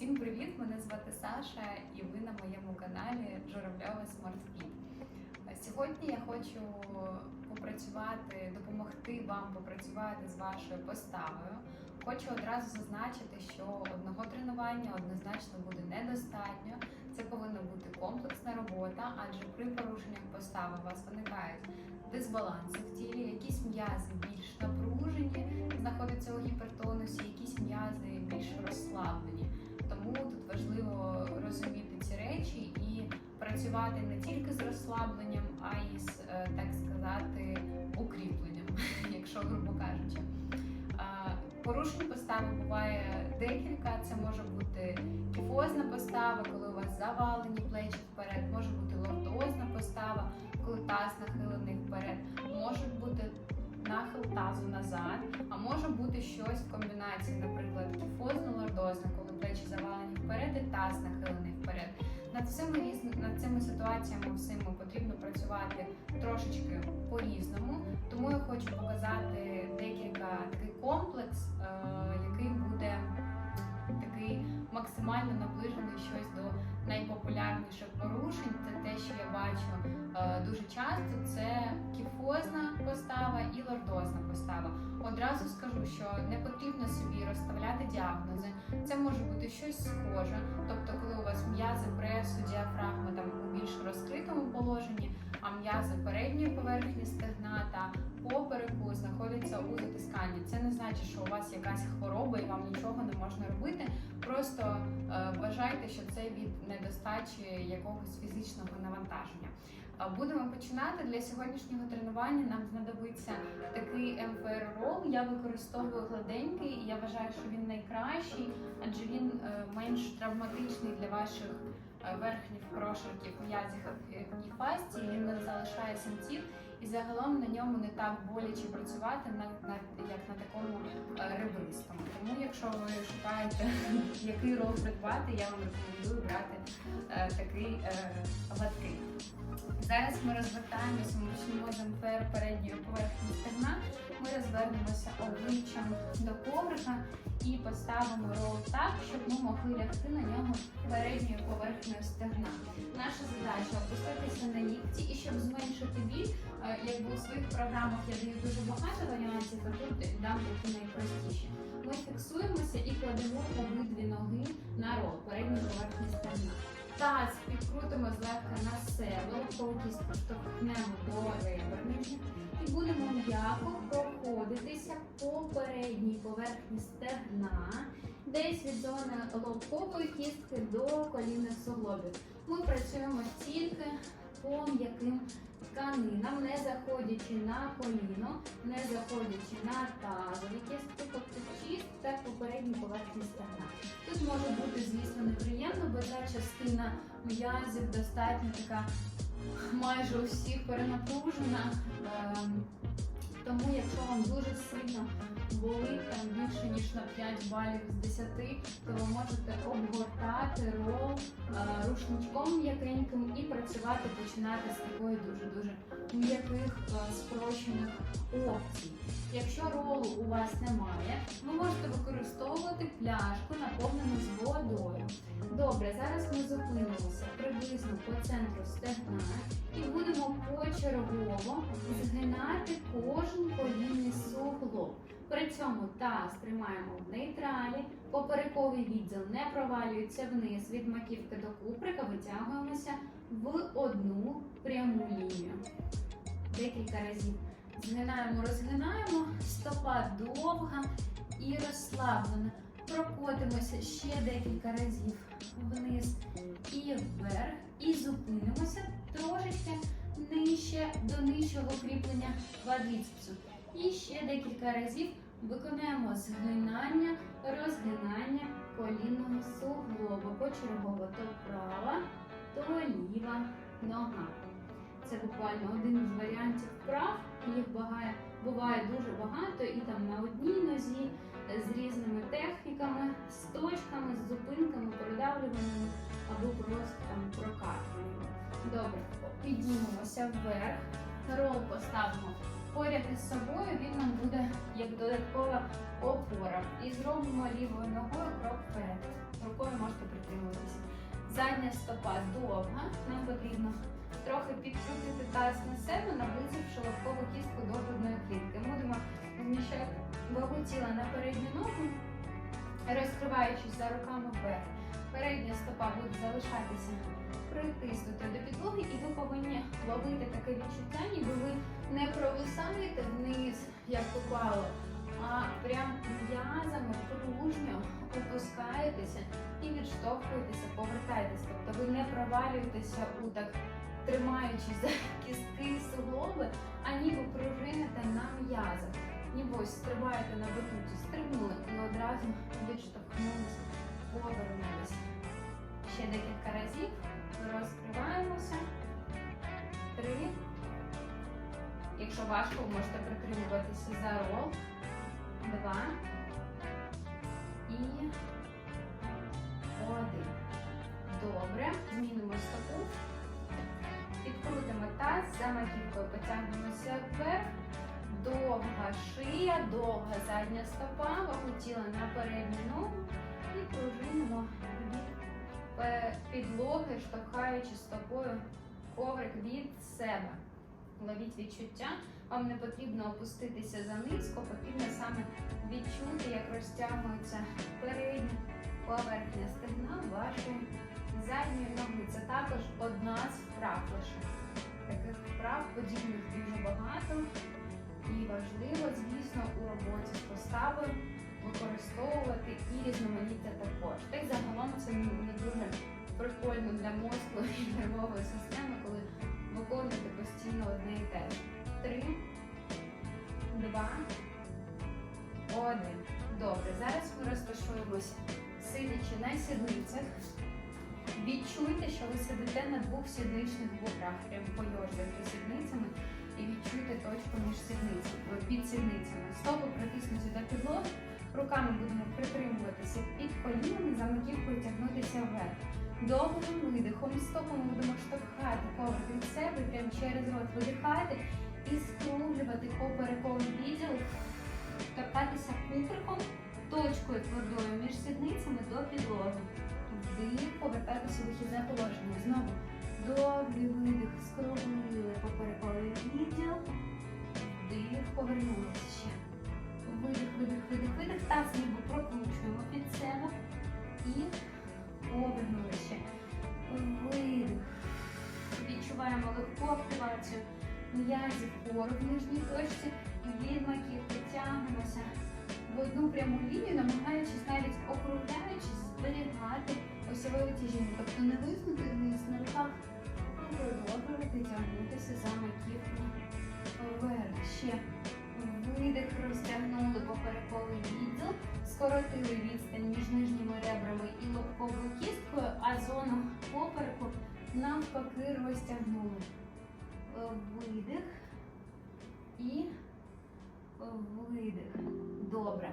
Всім привіт! Мене звати Саша, і ви на моєму каналі Журавльова SmartFit. Сьогодні я хочу попрацювати, допомогти вам попрацювати з вашою поставою. Хочу одразу зазначити, що одного тренування однозначно буде недостатньо. Це повинна бути комплексна робота, адже при порушеннях постави у вас виникають дисбаланси в тілі, якісь м'язи більш напружені, знаходяться у гіпертонусі, якісь м'язи більш розслаблені. Тому тут важливо розуміти ці речі і працювати не тільки з розслабленням, а й з, е, так сказати, укріпленням, якщо грубо кажучи. Порушень постави буває декілька. Це може бути кіфозна постава, коли у вас завалені плечі вперед, може бути лордозна постава, коли таз нахилений вперед, може бути нахил тазу назад, а може бути щось в комбінації, наприклад, кіфозно-лордозна, коли плечі завалені вперед і таз нахилений вперед. Над цими над цими ситуаціями всіми потрібно працювати трошечки по-різному. Тому я хочу показати декілька такий комплекс, е, який буде максимально наближений щось до найпопулярніших порушень. Це те, що я бачу е, дуже часто. Це кіфозна постава і лордозна постава. Одразу скажу, що не потрібно собі розставляти діагнози. Це може бути щось схоже, тобто, коли у вас м'язи пресу, діафрагми там у більш розкритому положенні, а м'язи передньої поверхні стегна та попереку значить, що у вас якась хвороба і вам нічого не можна робити. Просто е, вважайте, що це від недостачі якогось фізичного навантаження. Будемо починати для сьогоднішнього тренування. Нам знадобиться такий МФР рол. Я використовую гладенький, і я вважаю, що він найкращий, адже він е, менш травматичний для ваших е, верхніх прошарків м'язів і фасції. Він не залишає синців, і загалом на ньому не так боляче працювати, на, на як на такому ребристому. Тому, якщо ви шукаєте, який рол придбати, я вам рекомендую брати е, такий е, гладкий. Зараз ми розвертаємося, ми з передньої поверхні стегна. Ми розвернемося обличчям до коврика і поставимо рол так, щоб ми могли лягти на нього передньою поверхнею стегна. Наша задача опуститися на лікті і щоб зменшити біль, якби у своїх програмах я даю дуже багато варіантів, а тут дам такі найпростіші. Ми фіксуємося і кладемо обидві ноги на рол передньої поверхні стегна. Таз підкрутимо злегка на себе, лобкову кістку штовхнемо до ребер і будемо м'яко проходитися по передній поверхні стегна, десь від зони лобкової кістки до колінних суглобів. Ми працюємо тільки по м'яким тканинам, не заходячи на коліно, не заходячи на тазові кістки, тобто чисте попередні поверхні стегна. Тут може бути, звісно, неприємно, бо ця частина м'язів достатньо така майже усіх перенапружена. Тому, якщо вам дуже сильно болить там більше ніж на 5 балів з 10, то ви можете обгортати рол е, рушничком м'якеньким і працювати, починати з такої дуже-дуже м'яких е, спрощених опцій. Якщо ролу у вас немає, ви можете використовувати пляшку, наповнену з водою. Добре, зараз ми зупинимося приблизно по центру стегна і будемо почергово згинати кожен колінний суглоб. При цьому таз тримаємо в нейтралі, поперековий відділ не провалюється вниз від маківки до куприка, витягуємося в одну пряму лінію. Декілька разів згинаємо, розгинаємо, стопа довга і розслаблена. Прокотимося ще декілька разів вниз і вверх, і зупинимося трошечки нижче до нижчого кріплення квадріцепсу. І ще декілька разів виконаємо згинання, розгинання колінного суглоба. Почергово то права, то ліва нога. Це буквально один з варіантів вправ. Їх багає, буває дуже багато, і там на одній нозі е, з різними техніками, з точками, з зупинками, передавлюваннями або просто там прокатуваннями. Добре, піднімемося вверх, рол поставимо поряд із собою, він нам буде як додаткова опора. І зробимо лівою ногою крок вперед. Рукою можете Задня стопа довга. Нам потрібно трохи підкрутити таз на себе, наблизивши лобкову кістку до грудної клітки. Будемо зміщати вагу тіла на передню ногу, розкриваючись за руками вверх. Передня стопа буде залишатися притиснути до підлоги, і ви повинні ловити таке відчуття, ніби ви не провисаєте вниз, як попало, а прям м'язами пружньо опускаєтеся і відштовхуєтеся, повертаєтесь. Тобто ви не провалюєтеся у так, тримаючись за кістки і суглоби, а ніби пружините на м'язах. Ніби ось стрибаєте на батуті, стрибнули і одразу відштовхнулися, повернулися. Ще декілька разів. Розкриваємося. Три. Якщо важко, можете притримуватися за рол. Два. І один. Добре. Змінимо стопу. Підкрутимо таз, за маківкою потягнемося вверх. Довга шия, довга задня стопа, вагу тіла на передню ногу і пружинимо підлоги, штовхаючи стопою коврик від себе. Ловіть відчуття. Вам не потрібно опуститися занизько, потрібно саме відчути, як розтягується передня поверхня стегна вашої задньої ноги. Це також одна з вправ лише. Таких вправ подібних дуже багато. І важливо, звісно, у роботі з поставою використовувати і різноманіття також. Та й загалом це не дуже прикольно для мозку і нервової системи, коли виконуєте постійно одне і те ж. Три, два, один. Добре, зараз ми розташуємося, сидячи на сідницях. Відчуйте, що ви сидите на двох сідничних буграх, прям пойорзуйте сідницями і відчуйте точку між сідницями, під сідницями. Стопи притиснуті до підлоги, руками будемо притримуватися під колінами, за маківкою тягнутися вверх. Довгим видихом стопами будемо штовхати коврик від себе, прямо через рот видихати і скруглювати поперековий відділ, торкатися куприком, точкою твердою між сідницями до підлоги. Вдих, повертатися у вихідне положення. Знову довгий видих, скруглили поперековий відділ. Вдих, повернулися ще. Видих, видих, видих, видих. Таз ніби прокручуємо під себе. І повернули ще. Видих. Відчуваємо легку активацію м'язів кору в нижній точці. Від маківки тягнемося в одну пряму лінію, намагаючись навіть округляючись, зберігати осьове витяжіння. Тобто не виснути вниз на руках, а продовжувати тягнутися за маківку вверх. Ще видих, розтягнули поперековий відділ, скоротили відстань між нижніми ребрами і лобковою кісткою, а зону попереку навпаки розтягнули. Е, Видих і видих. Добре.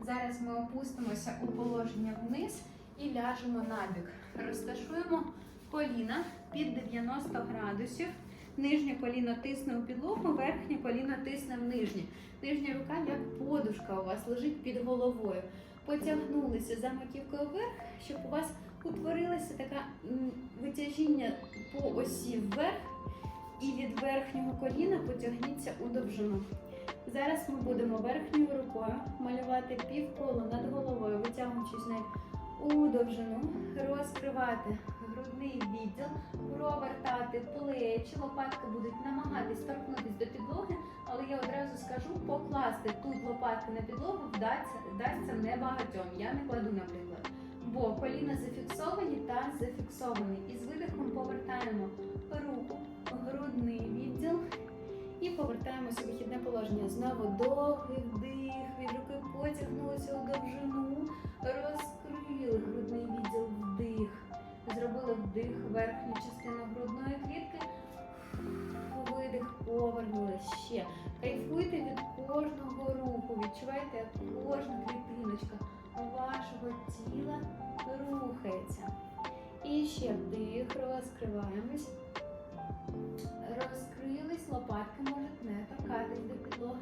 Зараз ми опустимося у положення вниз і ляжемо на бік. Розташуємо коліна під 90 градусів. Нижнє коліно тисне у підлогу, верхнє коліно тисне в нижнє. Нижня рука як подушка у вас лежить під головою. Потягнулися за маківкою вверх, щоб у вас утворилося таке витяжіння по осі вверх і від верхнього коліна потягніться у довжину. Зараз ми будемо верхньою рукою малювати півколо над головою, витягуючись нею у довжину, розкривати грудний відділ, провертати плечі, лопатки будуть намагатись торкнутися до підлоги, але я одразу скажу, покласти тут лопатки на підлогу вдасться, вдасться небагатьом. Я не кладу, наприклад. Бо коліна зафіксовані та зафіксовані. І з видихом повертаємо руку, грудний відділ і повертаємося у вихідне положення. Знову довгий вдих, від руки потягнулися у довжину, розкрили Відчувайте, як кожна клітиночка вашого тіла рухається. І ще вдих, розкриваємось. Розкрились, лопатки можуть не торкатись до підлоги.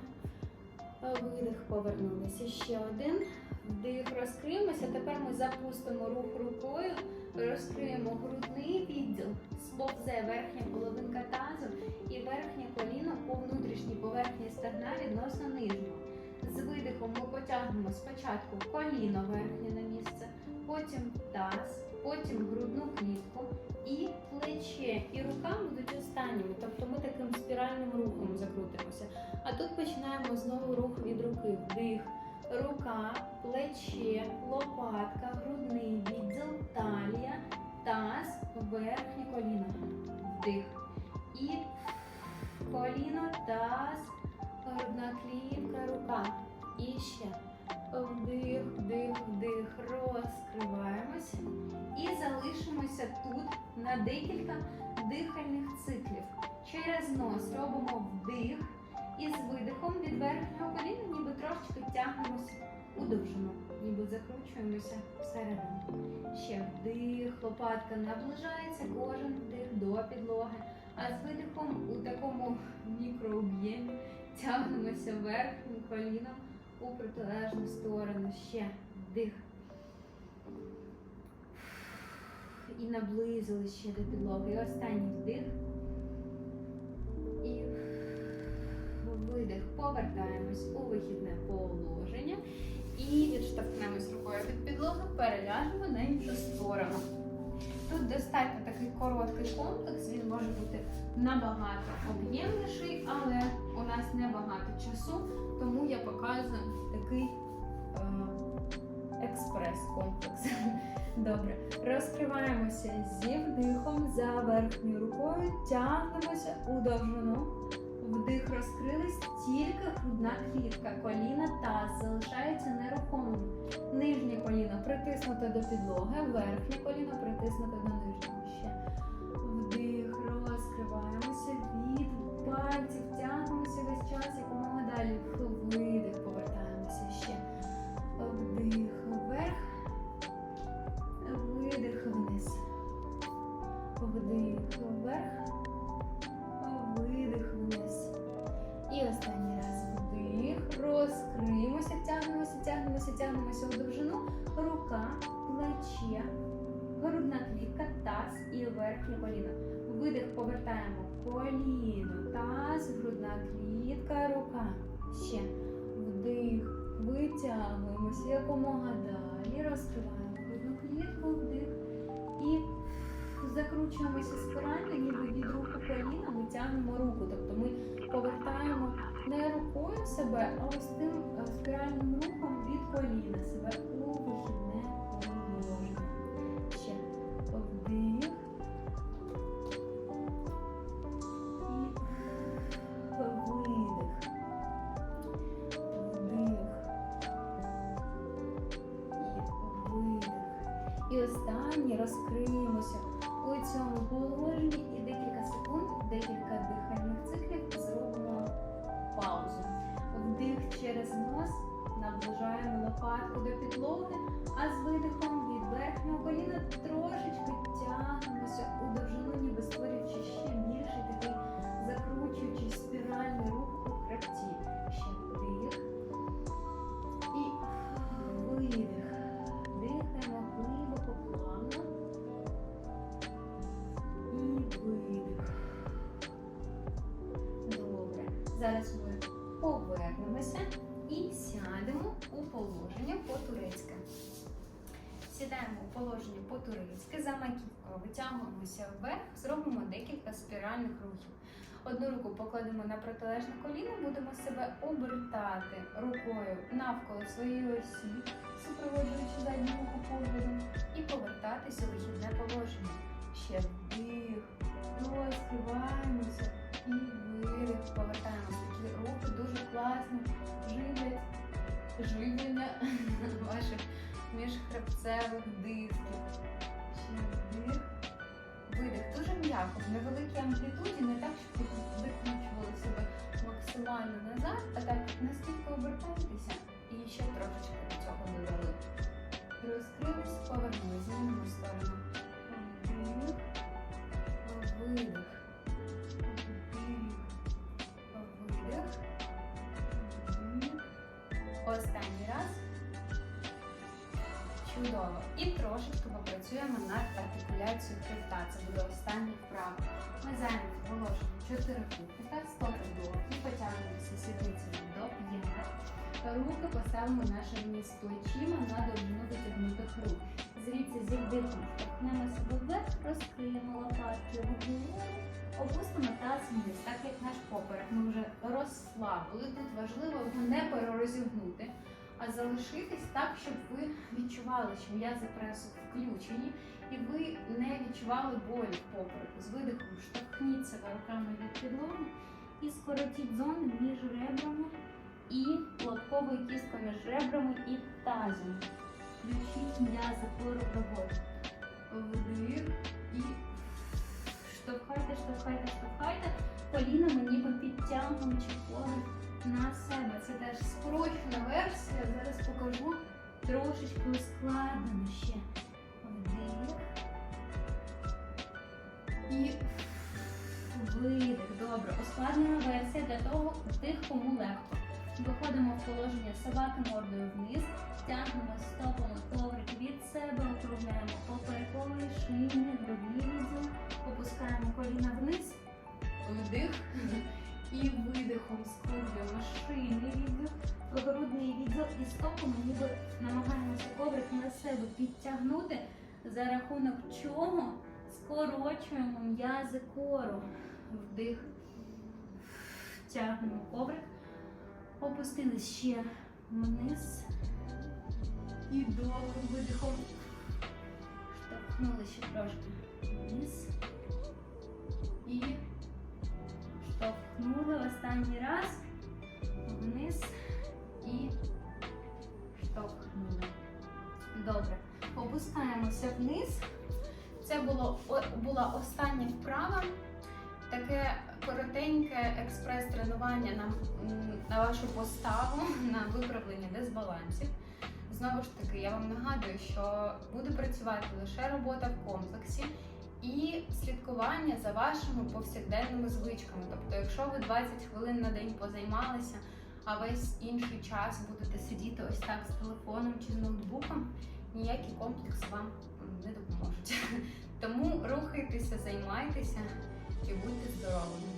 Видих, повернулися. Ще один. Вдих, розкриємося. Тепер ми запустимо рух рукою, розкриємо грудний відділ, сповзе верхня половинка тазу і верхнє коліно по внутрішній поверхні стегна відносно нижнього. З видихом ми потягнемо спочатку коліно верхнє на місце, потім таз, потім грудну клітку і плече. І рука будуть останніми. Тобто ми таким спіральним рухом закрутимося. А тут починаємо знову рух від руки. Вдих, рука, плече, лопатка, грудний відділ, талія, таз, верхнє коліно. Вдих. І коліно, таз, грудна клітка, рука. І ще. Вдих, вдих, вдих. Розкриваємось. І залишимося тут на декілька дихальних циклів. Через нос робимо вдих. І з видихом від верхнього коліна ніби трошечки тягнемося у довжину, ніби закручуємося всередину. Ще вдих, лопатка наближається, кожен вдих до підлоги. А з видихом у такому мікрооб'ємі тягнемося верхнім коліном у протилежну сторону. Ще вдих. І наблизили ще до підлоги. І останній вдих. І видих. Повертаємось у вихідне положення. І відштовхнемось рукою від підлоги, переляжемо на іншу сторону. Тут достатньо такий короткий комплекс, він може бути набагато об'ємніший, але у нас небагато часу, тому я показую такий е, експрес-комплекс. Добре, розкриваємося зі вдихом за верхньою рукою, тягнемося у довжину. Вдих розкрились, тільки грудна клітка, коліна таз залишається нерухомим. Нижнє коліно притиснуте до підлоги, верхнє коліно притиснуте до нижнього. Ще витягуємося якомога далі, розкриваємо грудну клітку, вдих і закручуємося спирально, ніби від руху коліна ми тягнемо руку. Тобто ми повертаємо не рукою себе, а ось тим е, спіральним рухом від коліна себе І останній розкриємося у цьому положенні і декілька секунд, декілька дихальних циклів зробимо паузу. Вдих через нос, наближаємо лопатку до підлоги, а з видихом від верхнього коліна трошечки тягнемося у довжину, ніби створюючи ще більший такий закручуючий спіральний рух у хребті. Ще Зараз ми повернемося і сядемо у положення по-турецьке. Сідаємо у положення по-турецьки, за маківкою витягуємося вверх, зробимо декілька спіральних рухів. Одну руку покладемо на протилежне коліно, будемо себе обертати рукою навколо своєї осі, супроводжуючи задню руку поглядом, і повертатися у вихідне положення. Ще вдих, ваших міжхребцевих дисків. Вдих. Видих дуже м'яко, в невеликій амплітуді, не так, щоб ви викручували себе максимально назад, а так наскільки обертаєтеся і ще трошечки до цього додали. Розкрились, повернулись в іншу сторону. Видих. Останній раз. Чудово. І трошечки попрацюємо над артикуляцією хребта. Це буде останній вправа. Ми зайняли положимо 4 кубика, стопи і потягнемося сідницями до п'єнта. Руки поставимо на ширні плечима на довжину витягнутих рук. Звідси зі вдихом себе вверх, розкриємо лопатки вгору, опустимо таз вниз, так як наш поперек. Ми вже розслабили. Тут важливо його не перерозігнути, а залишитись так, щоб ви відчували, що м'язи пресу включені, і ви не відчували болі в попереку. З видихом штовхніть себе руками від підлоги і скоротіть зони між ребрами і лобковою кісткою між ребрами і тазом. Включіть м'язи поробовод. Вдих і штовхайте, штовхайте, штовхайте. Колінами ніби підтягуючи погляд на себе. Це теж спрощена версія. Зараз покажу трошечки ускладнено ще. Вдих. І видих. Добре. Ускладнена версія для того, тих, кому легко. Виходимо в положення собаки мордою вниз, тягнемо стопами коврик від себе, округляємо поперековий, шийний, грудний відділ, опускаємо коліна вниз, вдих і видихом скруглюємо шийний відділ, грудний відділ і стопами ніби намагаємося коврик на себе підтягнути, за рахунок чого скорочуємо м'язи кору. Вдих, тягнемо коврик. Опустились ще вниз. І довгим видихом. Штовхнули ще трошки вниз. І штовхнули останній раз. Вниз і штовхнули. Добре. Опускаємося вниз. Це було, була остання вправа. Таке коротеньке експрес-тренування на, на вашу поставу, на виправлення дисбалансів. Знову ж таки, я вам нагадую, що буде працювати лише робота в комплексі і слідкування за вашими повсякденними звичками. Тобто, якщо ви 20 хвилин на день позаймалися, а весь інший час будете сидіти ось так з телефоном чи з ноутбуком, ніякі комплекси вам не допоможуть. Тому рухайтеся, займайтеся і будьте здоровими.